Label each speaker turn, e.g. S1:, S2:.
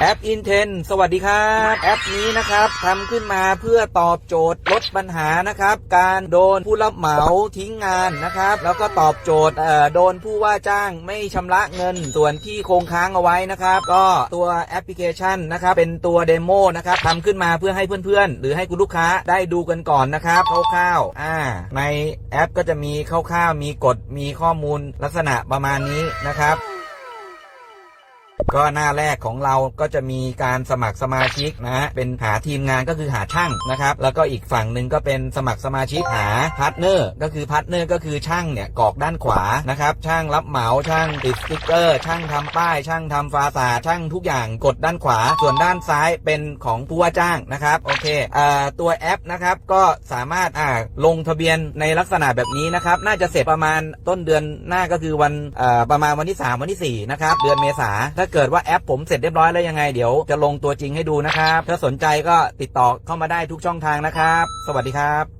S1: แอป Inten สวัสดีครับ แอปนี้นะครับทำขึ้นมาเพื่อตอบโจทย์ลดปัญหานะครับ การโดนผู้รับเหมาทิ้งงานนะครับ แล้วก็ตอบโจทย์เอ่อโดนผู้ว่าจ้างไม่ชำระเงิน ส่วนที่คงค้างเอาไว้นะครับ ก็ตัวแอปพลิเคชันนะครับ เป็นตัวเดโมนะครับทำขึ้นมาเพื่อให้เพื่อนๆ หรือให้คุณลูกค้าได้ดูกันก่อนนะครับคร่าวๆอ่า ในแอปก็จะมีคร่าวๆมีกฎมีข้อมูลลักษณะประมาณนี้นะครับ ก็หน้าแรกของเราก็จะมีการสมัครสมาชิกนะฮะเป็นหาทีมงานก็คือหาช่างนะครับ แล้วก็อีกฝั่งหนึ่งก็เป็นสมัครสมาชิกหาพาร์ทเนอร์ ก็คือพาร์ทเนอร์ก็คือช่างเนี่ยกอกด้านขวานะครับ ช่างรับเหมาช่างติดสติ๊กเกอร์ ช่างทำป้าย ช่างทำฟาสาช่างทุกอย่างกดด้านขวา ส่วนด้านซ้ายเป็นของผู้ว่าจ้างนะครับ โอเคเอ่อตัวแอปนะครับก็สามารถอ่าลงทะเบียนในลักษณะแบบนี้นะครับ น่าจะเสร็จประมาณต้นเดือนหน้าก็คือวันเอ่อประมาณวันที่ 3 วันที่4นะครับเดือนเมษาถ้าเกิดว่าแอปผมเสร็จเรียบร้อยแล้วยังไงเดี๋ยวจะลงตัวจริงให้ดูนะครับ ถ้าสนใจก็ติดต่อเข้ามาได้ทุกช่องทางนะครับ สวัสดีครับ